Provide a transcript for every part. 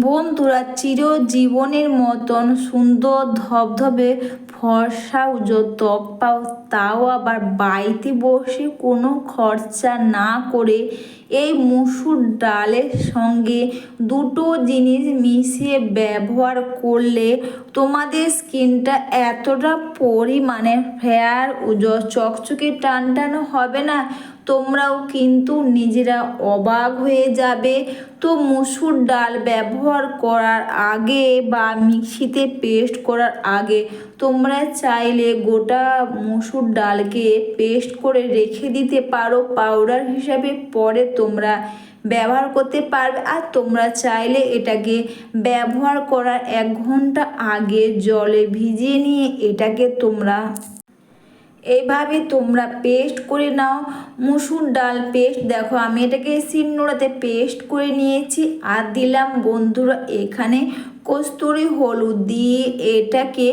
বন্ধুরা চিরজীবনের মতন সুন্দর ধবধবে ফর্সা ত্বক পাও, তাও আবার বাড়িতে বসে কোনো খরচা না করে এই মুসুর ডালের সঙ্গে দুটো জিনিস মিশিয়ে ব্যবহার করলে তোমাদের স্কিনটা এতটা পরিমাণে ফেয়ার উজ্জ্বল চকচকে টান হবে না। তোমরাও কিন্তু নিজেরা অবাক হয়ে যাবে। তো মসুর ডাল ব্যবহার করার আগে বা মিক্সিতে পেস্ট করার আগে তোমরা চাইলে গোটা মসুর ডালকে পেস্ট করে রেখে দিতে পারো। পাউডার হিসাবে পরে তোমরা ব্যবহার করতে পারবে। আর তোমরা চাইলে এটাকে ব্যবহার করার এক ঘণ্টা আগে জলে ভিজিয়ে নিয়ে এটাকে তোমরা এইভাবে তোমরা পেস্ট করে নাও। মুসুর ডাল পেস্ট দেখো আমি এটাকে শিলনোড়াতে পেস্ট করে নিয়েছি। আর দিলাম বন্ধুরা এখানে কস্তুরি হলুদ দিয়ে এটাকে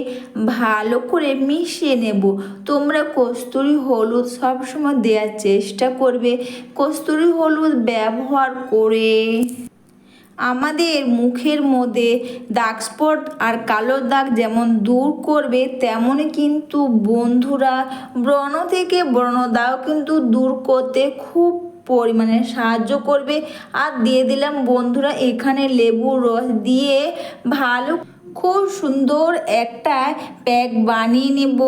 ভালো করে মিশিয়ে নেব। তোমরা কস্তুরি হলুদ সবসময় দেওয়ার চেষ্টা করবে। কস্তুরি হলুদ ব্যবহার করে আমাদের মুখের মধ্যে দাগ স্পট আর কালো দাগ যেমন দূর করবে তেমনই কিন্তু বন্ধুরা ব্রণ থেকে ব্রণ দাগ কিন্তু দূর করতে খুব পরিমাণে সাহায্য করবে। আর দিয়ে দিলাম বন্ধুরা, এখানে লেবুর রস দিয়ে ভালো খুব সুন্দর একটা প্যাক বানিয়ে নেব।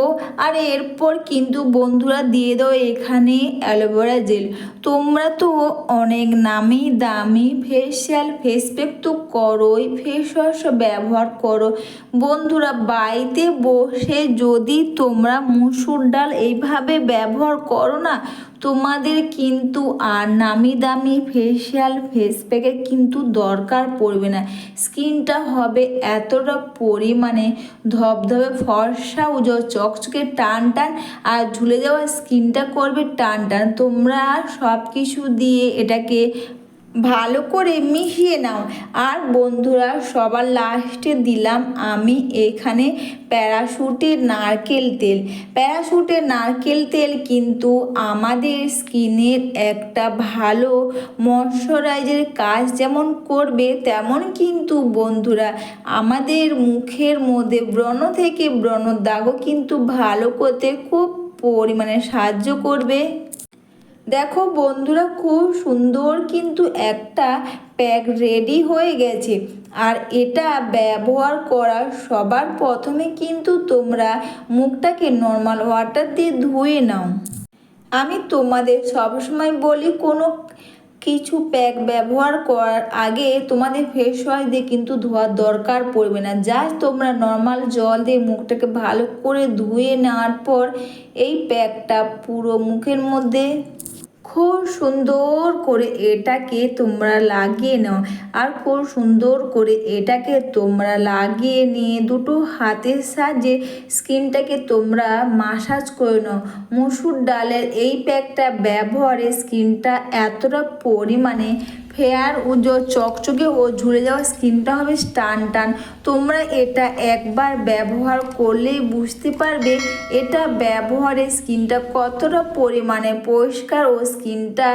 আর এরপর কিন্তু বন্ধুরা দিয়ে দাও এখানে অ্যালোভেরা জেল। তোমরা তো অনেক নামি দামি ফেসিয়াল ফেস প্যাক তো করোই ফেস ওয়াশ ব্যবহার করো। বন্ধুরা বাড়িতে বসে যদি তোমরা মুসুর ডাল এইভাবে ব্যবহার করো না, তোমাদের কিন্তু আর নামি দামি ফেসিয়াল ফেস প্যাকের কিন্তু দরকার পড়বে না। স্কিনটা হবে এতটা পরিমাণে ধবধবে ফর্সা উজো, চকচকে টান টান আর ঝুলে যাওয়া স্কিনটা করবে টান টান। তোমরা সব কিছু দিয়ে এটাকে ভালো করে মিশিয়ে নাও। আর বন্ধুরা, সবার লাস্টে দিলাম আমি এখানে প্যারাশুটের নারকেল তেল। প্যারাশুটের নারকেল তেল কিন্তু আমাদের স্কিনের একটা ভালো ময়শ্চারাইজের কাজ যেমন করবে, তেমন কিন্তু বন্ধুরা, আমাদের মুখের মধ্যে ব্রণ থেকে ব্রণ দাগও কিন্তু ভালো করতে খুব পরিমাণে সাহায্য করবে। দেখো বন্ধুরা, খুব সুন্দর কিন্তু একটা প্যাক রেডি হয়ে গেছে। আর এটা ব্যবহার করার সবার প্রথমে কিন্তু তোমরা মুখটাকে নর্মাল ওয়াটার দিয়ে ধুয়ে নাও। আমি তোমাদের সবসময় বলি, কোনো কিছু প্যাক ব্যবহার করার আগে তোমাদের ফেস ওয়াশ দিয়ে কিন্তু ধোয়ার দরকার পড়বে না। জাস্ট তোমরা নর্মাল জল দিয়ে মুখটাকে ভালো করে ধুয়ে নেওয়ার পর এই প্যাকটা পুরো মুখের মধ্যে খুব সুন্দর করে এটাকে তোমরা লাগিয়ে নাও। আর খুব সুন্দর করে এটাকে তোমরা লাগিয়ে নিয়ে দুটো হাতের সাহায্যে স্কিনটাকে তোমরা মাসাজ করে নাও। মুসুর ডালের এই প্যাকটা ব্যবহারে স্কিনটা এতটা পরিমাণে ফেয়ার উজো চকচকে ও ঝুলে যাওয়া স্কিনটা হবে টান টান তোমরা এটা একবার ব্যবহার করলেই বুঝতে পারবে এটা ব্যবহারে স্কিনটা কতটা পরিমাণে পরিষ্কার ও স্কিনটা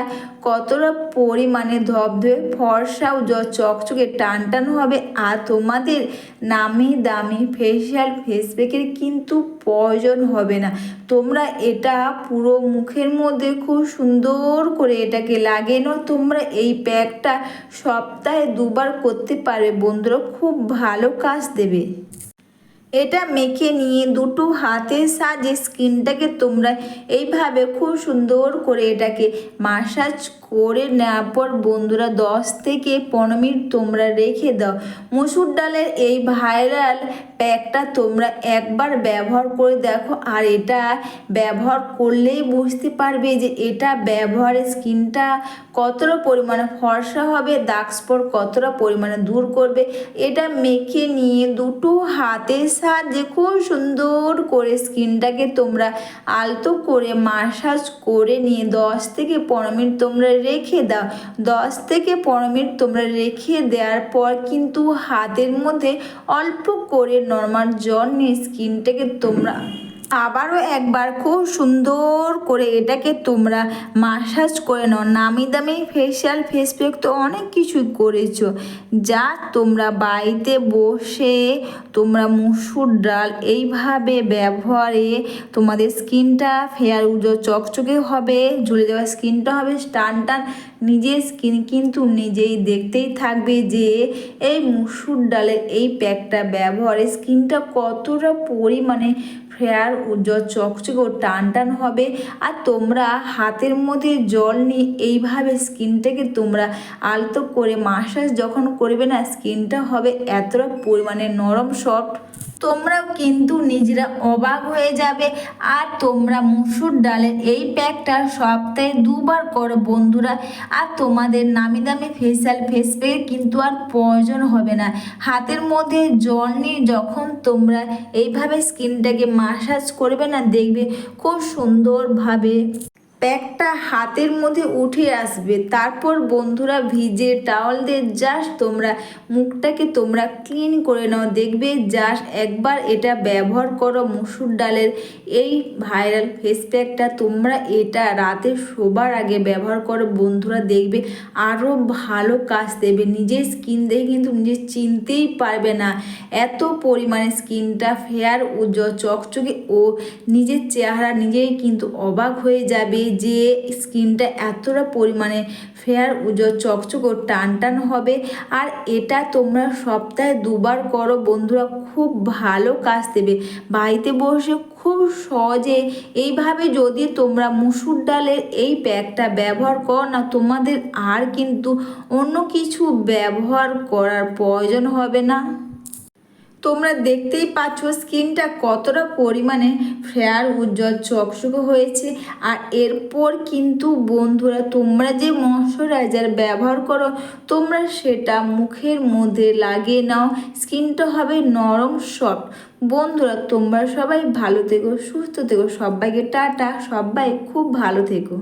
কতটা পরিমাণে ধবধবে ফর্সা উজ্জ্বল চকচকে টান টান হবে আর তোমাদের নামি দামি ফেসিয়াল ফেস প্যাকের কিন্তু প্রয়োজন হবে না। তোমরা এটা পুরো মুখের মধ্যে খুব সুন্দর করে এটাকে লাগিয়ে নাও। তোমরা এই প্যাকটা সপ্তাহে দুবার করতে পারবে। বন্ধুরা, খুব ভালো কাজ দেবে। এটা মেখে নিয়ে দুটো হাতের সাজে স্কিনটাকে তোমরা এইভাবে খুব সুন্দর করে এটাকে মাসাজ করে নেওয়ার পর বন্ধুরা দশ থেকে পনেরো মিনিট তোমরা রেখে দাও। মুসুর ডালের এই ভাইরাল প্যাকটা তোমরা একবার ব্যবহার করে দেখো। আর এটা ব্যবহার করলেই বুঝতে পারবে যে এটা ব্যবহারে স্কিনটা কতটা পরিমাণে ফর্সা হবে দাগ স্পট কতটা পরিমাণে দূর করবে। এটা মেখে নিয়ে দুটো হাতের সাহায্যে খুব সুন্দর করে স্কিনটাকে তোমরা আলতো করে মাসাজ করে নিয়ে দশ থেকে পনেরো মিনিট তোমরা রেখে দাও। দশ থেকে পনেরো মিনিট তোমরা রেখে দেওয়ার পর কিন্তু হাতের মধ্যে অল্প করে নর্মাল জল নিয়ে স্কিনটাকে তোমরা আবারও একবার খুব সুন্দর করে এটাকে তোমরা মাসাজ করে নাও। নামি দামি ফেশিয়াল ফেস প্যাক তো অনেক কিছুই করেছ। যা তোমরা বাড়িতে বসে তোমরা মুসুর ডাল এইভাবে ব্যবহারে তোমাদের স্কিনটা ফেয়ার উজো চকচকে হবে ঝুলে যাওয়া স্কিনটা হবে, টান টান নিজের স্কিন কিন্তু নিজেই দেখতেই থাকবে যে এই মুসুর ডালের এই প্যাকটা ব্যবহারে স্কিনটা কতটা পরিমাণে ফেয়ার উজ্জ্বল চকচকে টান টান হবে। আর তোমরা হাতের মধ্যে জল নিয়ে এইভাবে স্কিনটাকে তোমরা আলতো করে মাসাজ যখন করবে না, স্কিনটা হবে এতটা পরিমাণে নরম, সফট। তোমরাও কিন্তু নিজেরা অবাক হয়ে যাবে। আর তোমরা মুসুর ডালের এই প্যাকটা সপ্তাহে দুবার করো বন্ধুরা। আর তোমাদের নামি দামি ফেসিয়াল ফেস প্যাক কিন্তু আর প্রয়োজন হবে না। হাতের মধ্যে জল নিয়ে যখন তোমরা এইভাবে স্কিনটাকে মাসাজ করবে না, দেখবে খুব সুন্দরভাবে প্যাকটা হাতের মধ্যে উঠে আসবে। তারপর বন্ধুরা ভিজে টাওয়াল দিয়ে জাস্ট তোমরা মুখটাকে তোমরা ক্লিন করে নাও। দেখবে জাস্ট একবার এটা ব্যবহার করো মুসুর ডালের এই ভাইরাল ফেস প্যাকটা তোমরা এটা রাতে শোবার আগে ব্যবহার করো। বন্ধুরা দেখবে আরও ভালো কাজ দেবে। নিজের স্কিন দেখে কিন্তু নিজে চিনতেই পারবে না। এত পরিমাণে স্কিনটা ফেয়ার উজ্জ্বল চকচকে ও নিজের চেহারা নিজেই কিন্তু অবাক হয়ে যাবে। যে স্কিনটা এতটা পরিমাণে ফেয়ার উজ্জ্বল, চকচক ও টান টান হবে। আর এটা তোমরা সপ্তাহে দুবার করো, বন্ধুরা খুব ভালো কাজ দেবে। বাড়িতে বসে খুব সহজে এইভাবে যদি তোমরা মুসুর ডালের এই প্যাকটা ব্যবহার করো না, তোমাদের আর কিন্তু অন্য কিছু ব্যবহার করার প্রয়োজন হবে না। তোমরা দেখতেই পাচ্ছ স্কিনটা কতটা পরিমাণে ফেয়ার উজ্জ্বল, চকচকে হয়েছে। আর এরপর কিন্তু বন্ধুরা, তোমরা যে ময়শ্চারাইজার ব্যবহার করো, তোমরা সেটা মুখের মধ্যে লাগিয়ে নাও। স্কিনটা হবে নরম, সফট। বন্ধুরা, তোমরা সবাই ভালো থেকো, সুস্থ থেকো। সবাইকে টাটা, সবাই খুব ভালো থেকো।